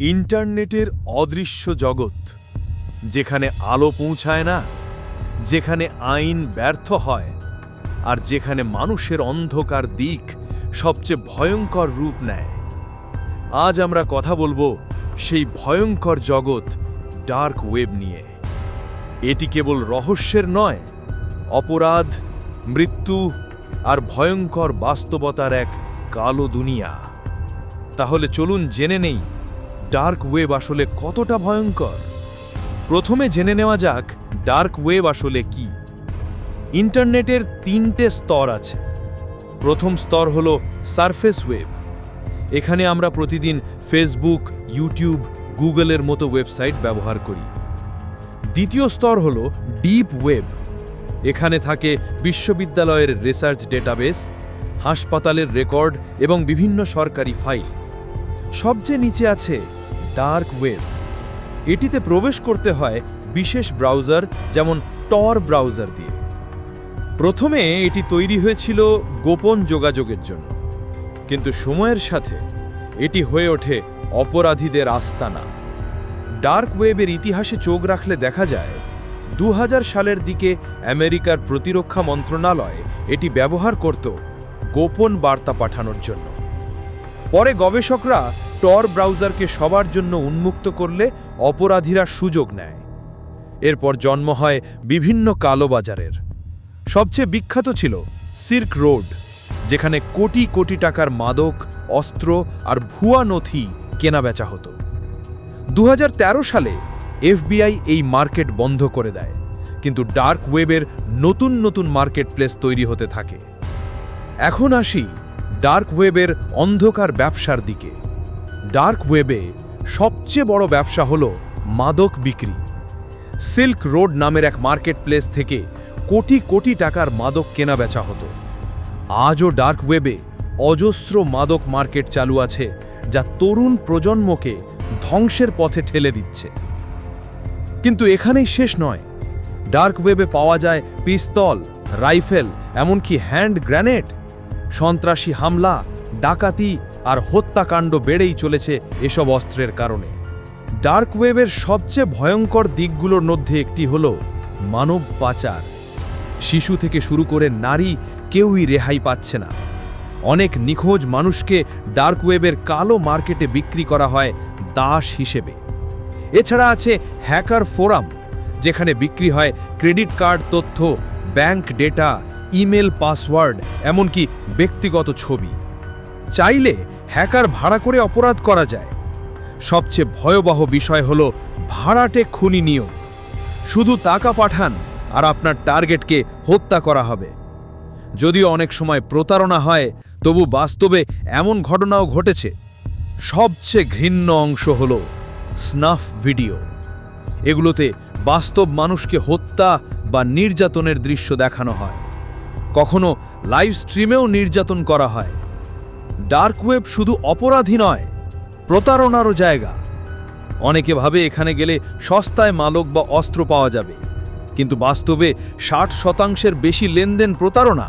ইন্টারনেটের অদৃশ্য জগৎ, যেখানে আলো পৌঁছায় না, যেখানে আইন ব্যর্থ হয়, আর যেখানে মানুষের অন্ধকার দিক সবচেয়ে ভয়ঙ্কর রূপ নেয়। আজ আমরা কথা বলব সেই ভয়ঙ্কর জগৎ ডার্ক ওয়েব নিয়ে। এটি কেবল রহস্যের নয়, অপরাধ, মৃত্যু আর ভয়ঙ্কর বাস্তবতার এক কালো দুনিয়া। তাহলে চলুন জেনে নেই ডার্ক ওয়েব আসলে কতটা ভয়ঙ্কর? প্রথমে জেনে নেওয়া যাক ডার্ক ওয়েব আসলে কি। ইন্টারনেটের তিনটে স্তর আছে। প্রথম স্তর হলো সারফেস ওয়েব। এখানে আমরা প্রতিদিন ফেসবুক, ইউটিউব, গুগলের মতো ওয়েবসাইট ব্যবহার করি। দ্বিতীয় স্তর হলো ডিপ ওয়েব। এখানে থাকে বিশ্ববিদ্যালয়ের রিসার্চ ডেটাবেস, হাসপাতালের রেকর্ড এবং বিভিন্ন সরকারি ফাইল। সবচেয়ে নিচে আছে ডার্ক ওয়েব। এটিতে প্রবেশ করতে হয় বিশেষ ব্রাউজার, যেমন টর ব্রাউজার দিয়ে। প্রথমে এটি তৈরি হয়েছিল গোপন যোগাযোগের জন্য। কিন্তু সময়ের সাথে এটি হয়ে ওঠে অপরাধীদের আস্তানা। ডার্ক ওয়েবের ইতিহাসে চোখ রাখলে দেখা যায় দু হাজার সালের দিকে আমেরিকার প্রতিরক্ষা মন্ত্রণালয় এটি ব্যবহার করত গোপন বার্তা পাঠানোর জন্য। পরে গবেষকরা টর ব্রাউজারকে সবার জন্য উন্মুক্ত করলে অপরাধীরা সুযোগ নেয়। এরপর জন্ম হয় বিভিন্ন কালোবাজারের। সবচেয়ে বিখ্যাত ছিল সিল্ক রোড, যেখানে কোটি কোটি টাকার মাদক, অস্ত্র আর ভুয়া নথি কেনাবেচা হতো। দু হাজার তেরো সালে এফবিআই এই মার্কেট বন্ধ করে দেয়, কিন্তু ডার্ক ওয়েবের নতুন নতুন মার্কেট প্লেস তৈরি হতে থাকে। এখন আসি ডার্ক ওয়েবের অন্ধকার ব্যবসার দিকে। ডার্ক ওয়েবে সবচেয়ে বড় ব্যবসা হল মাদক বিক্রি। সিল্ক রোড নামের এক মার্কেট প্লেস থেকে কোটি কোটি টাকার মাদক কেনাবেচা হতো। আজও ডার্ক ওয়েবে অজস্র মাদক মার্কেট চালু আছে, যা তরুণ প্রজন্মকে ধ্বংসের পথে ঠেলে দিচ্ছে। কিন্তু এখানেই শেষ নয়। ডার্ক ওয়েবে পাওয়া যায় পিস্তল, রাইফেল, এমনকি হ্যান্ড গ্র্যানেড সন্ত্রাসী হামলা, ডাকাতি আর হত্যাকাণ্ড বেড়েই চলেছে এসব অস্ত্রের কারণে। ডার্ক ওয়েবের সবচেয়ে ভয়ঙ্কর দিকগুলোর মধ্যে একটি হল মানব পাচার। শিশু থেকে শুরু করে নারী কেউই রেহাই পাচ্ছে না। অনেক নিখোঁজ মানুষকে ডার্ক ওয়েবের কালো মার্কেটে বিক্রি করা হয় দাস হিসেবে। এছাড়া আছে হ্যাকার ফোরাম, যেখানে বিক্রি হয় ক্রেডিট কার্ড, তথ্য, ব্যাংক ডেটা ইমেল পাসওয়ার্ড, এমনকি ব্যক্তিগত ছবি। চাইলে হ্যাকার ভাড়া করে অপরাধ করা যায়। সবচেয়ে ভয়াবহ বিষয় হল ভাড়াটে খুনি নিয়োগ। শুধু টাকা পাঠান আর আপনার টার্গেটকে হত্যা করা হবে। যদিও অনেক সময় প্রতারণা হয়, তবু বাস্তবে এমন ঘটনাও ঘটেছে। সবচেয়ে ঘৃণ্য অংশ হল স্নাফ ভিডিও। এগুলোতে বাস্তব মানুষকে হত্যা বা নির্যাতনের দৃশ্য দেখানো হয়। কখনো লাইভ স্ট্রিমেও নির্যাতন করা হয়। ডার্ক ওয়েব শুধু অপরাধী নয়, প্রতারণারও জায়গা। অনেকে ভাবে এখানে গেলে সস্তায় মালক বা অস্ত্র পাওয়া যাবে। কিন্তু বাস্তবে ষাট শতাংশের বেশি লেনদেন প্রতারণা।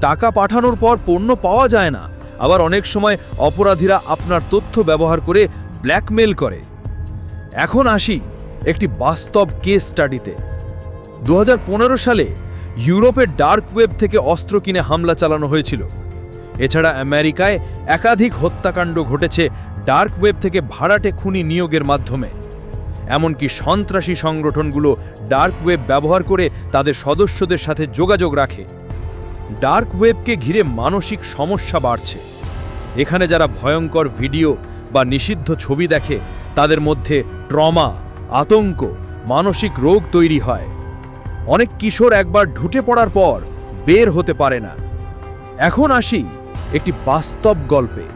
টাকা পাঠানোর পর পণ্য পাওয়া যায় না। আবার অনেক সময় অপরাধীরা আপনার তথ্য ব্যবহার করে ব্ল্যাকমেল করে। এখন আসি একটি বাস্তব কেস স্টাডিতে দু হাজার পনেরো সালে ইউরোপের ডার্ক ওয়েব থেকে অস্ত্র কিনে হামলা চালানো হয়েছিল। এছাড়া আমেরিকায় একাধিক হত্যাকাণ্ড ঘটেছে ডার্ক ওয়েব থেকে ভাড়াটে খুনি নিয়োগের মাধ্যমে। এমনকি সন্ত্রাসী সংগঠনগুলো ডার্ক ওয়েব ব্যবহার করে তাদের সদস্যদের সাথে যোগাযোগ রাখে। ডার্ক ওয়েবকে ঘিরে মানসিক সমস্যা বাড়ছে। এখানে যারা ভয়ঙ্কর ভিডিও বা নিষিদ্ধ ছবি দেখে, তাদের মধ্যে ট্রমা, আতঙ্ক, মানসিক রোগ তৈরি হয়। অনেক কিশোর একবার ঢুটে পড়ার পর বের হতে পারে না। এখন আসি একটি বাস্তব গল্পে।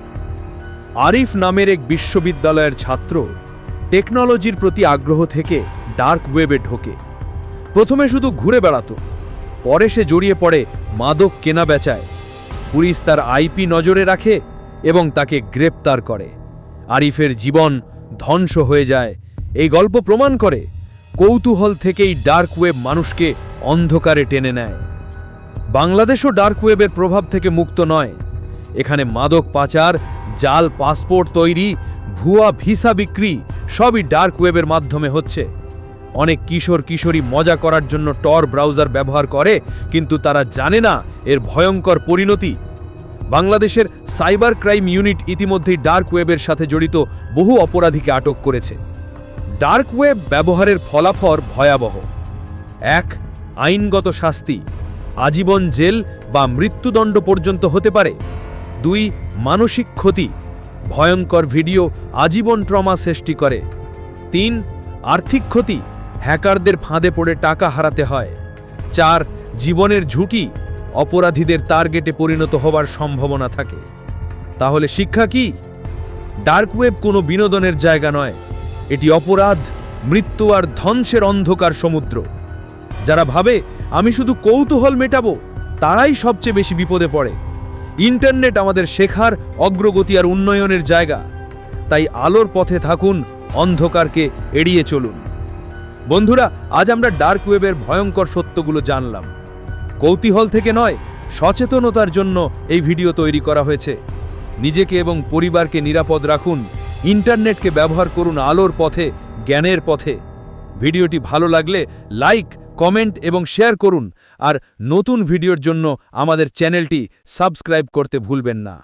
আরিফ নামের এক বিশ্ববিদ্যালয়ের ছাত্র টেকনোলজির প্রতি আগ্রহ থেকে ডার্ক ওয়েবে ঢোকে। প্রথমে শুধু ঘুরে বেড়াতো, পরে সে জড়িয়ে পড়ে মাদক কেনা বেচায়। পুলিশ তার আইপি নজরে রাখে এবং তাকে গ্রেপ্তার করে। আরিফের জীবন ধ্বংস হয়ে যায়। এই গল্প প্রমাণ করে কৌতূহল থেকেই ডার্ক ওয়েব মানুষকে অন্ধকারে টেনে নেয়। বাংলাদেশও ডার্ক ওয়েবের প্রভাব থেকে মুক্ত নয়। এখানে মাদক পাচার, জাল পাসপোর্ট তৈরি, ভুয়া ভিসা বিক্রি সবই ডার্ক ওয়েবের মাধ্যমে হচ্ছে। অনেক কিশোর কিশোরী মজা করার জন্য টর ব্রাউজার ব্যবহার করে, কিন্তু তারা জানে না এর ভয়ঙ্কর পরিণতি। বাংলাদেশের সাইবার ক্রাইম ইউনিট ইতিমধ্যেই ডার্ক ওয়েবের সাথে জড়িত বহু অপরাধীকে আটক করেছে। ডার্ক ওয়েব ব্যবহারের ফলাফল ভয়াবহ। এক, আইনগত শাস্তি, আজীবন জেল বা মৃত্যুদণ্ড পর্যন্ত হতে পারে। দুই, মানসিক ক্ষতি, ভয়ঙ্কর ভিডিও আজীবন ট্রমা সৃষ্টি করে। তিন, আর্থিক ক্ষতি, হ্যাকারদের ফাঁদে পড়ে টাকা হারাতে হয়। চার, জীবনের ঝুঁকি, অপরাধীদের টার্গেটে পরিণত হবার সম্ভাবনা থাকে। তাহলে শিক্ষা কি? ডার্ক ওয়েব কোনো বিনোদনের জায়গা নয়। এটি অপরাধ, মৃত্যু আর ধ্বংসের অন্ধকার সমুদ্র। যারা ভাবে, আমি শুধু কৌতূহল মেটাবো তারাই সবচেয়ে বেশি বিপদে পড়ে। ইন্টারনেট আমাদের শেখার অগ্রগতি আর উন্নয়নের জায়গা। তাই আলোর পথে থাকুন, অন্ধকারকে এড়িয়ে চলুন। বন্ধুরা, আজ আমরা ডার্ক ওয়েবের ভয়ঙ্কর সত্যগুলো জানলাম। কৌতূহল থেকে নয়, সচেতনতার জন্য এই ভিডিও তৈরি করা হয়েছে। নিজেকে এবং পরিবারকে নিরাপদ রাখুন ইন্টারনেটকে ব্যবহার করুন আলোর পথে, জ্ঞানের পথে। ভিডিওটি ভালো লাগলে লাইক, কমেন্ট এবং শেয়ার করুন। আর নতুন ভিডিওর জন্য আমাদের চ্যানেলটি সাবস্ক্রাইব করতে ভুলবেন না।